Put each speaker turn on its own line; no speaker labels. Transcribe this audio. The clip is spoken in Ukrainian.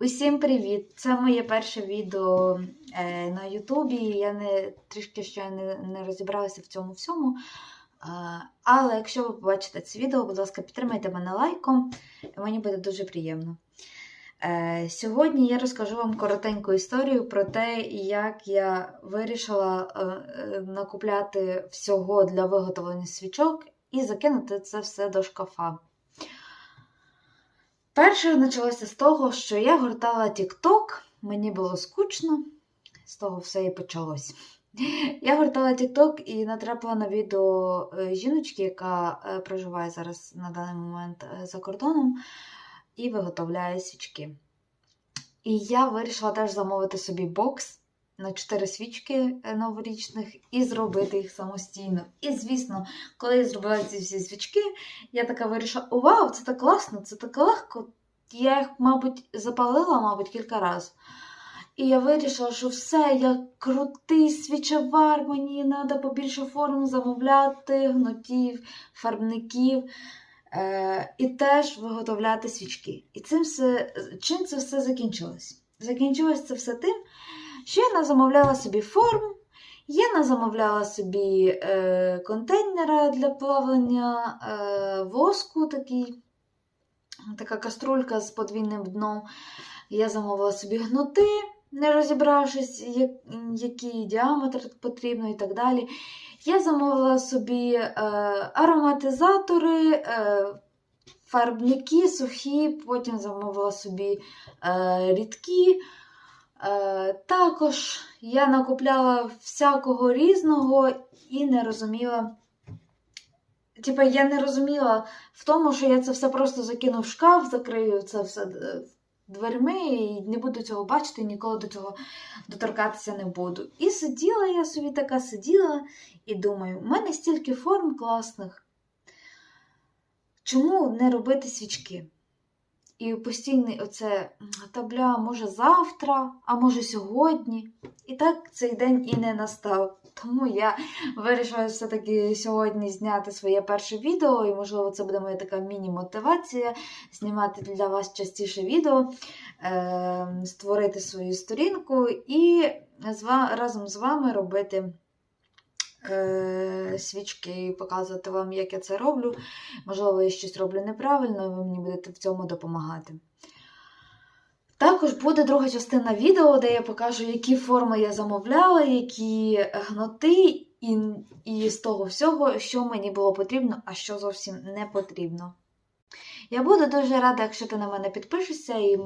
Усім привіт! Це моє перше відео е, на Ютубі. Я не трішки ще не, не розібралася в цьому всьому. Е, але якщо ви побачите це відео, будь ласка, підтримайте мене лайком, мені буде дуже приємно. Е, сьогодні я розкажу вам коротеньку історію про те, як я вирішила е, е, накупляти всього для виготовлення свічок і закинути це все до шкафа. Перше почалося з того, що я гортала TikTok, мені було скучно, з того все і почалось. Я гортала TikTok і натрапила на відео е, жіночки, яка е, проживає зараз на даний момент е, за кордоном і виготовляє свічки. І я вирішила теж замовити собі бокс на 4 свічки новорічних і зробити їх самостійно. І, звісно, коли я зробила ці всі свічки, я така вирішила: вау, це так класно, це так легко. Я їх, мабуть, запалила, мабуть, кілька разів. І я вирішила, що все, я крутий свічовар, мені треба побільше форм замовляти, гнотів, фарбників е- і теж виготовляти свічки. І цим все, чим це все закінчилось? Закінчилось це все тим, що я назамовляла собі форм, я назамовляла собі е, контейнера для плавлення е, воску, такий, така каструлька з подвійним дном. Я замовила собі гнути, не розібравшись, як, який діаметр потрібно і так далі. Я замовила собі е, ароматизатори, е, фарбники сухі, потім замовила собі е, рідкі. Е, також я накупляла всякого різного і не розуміла. Типа, я не розуміла в тому, що я це все просто закину в шкаф, закрию це все е, дверми і не буду цього бачити, ніколи до цього доторкатися не буду. І сиділа я собі така сиділа і думаю, в мене стільки форм класних. Чому не робити свічки? І постійний оце та бля, може завтра, а може сьогодні. І так цей день і не настав. Тому я вирішила все-таки сьогодні зняти своє перше відео, і, можливо, це буде моя така міні-мотивація знімати для вас частіше відео, е- створити свою сторінку і разом з вами робити. Е, Свічки і показувати вам, як я це роблю. Можливо, я щось роблю неправильно, і ви мені будете в цьому допомагати. Також буде друга частина відео, де я покажу, які форми я замовляла, які гноти, і, і з того всього, що мені було потрібно, а що зовсім не потрібно. Я буду дуже рада, якщо ти на мене підпишешся, і ми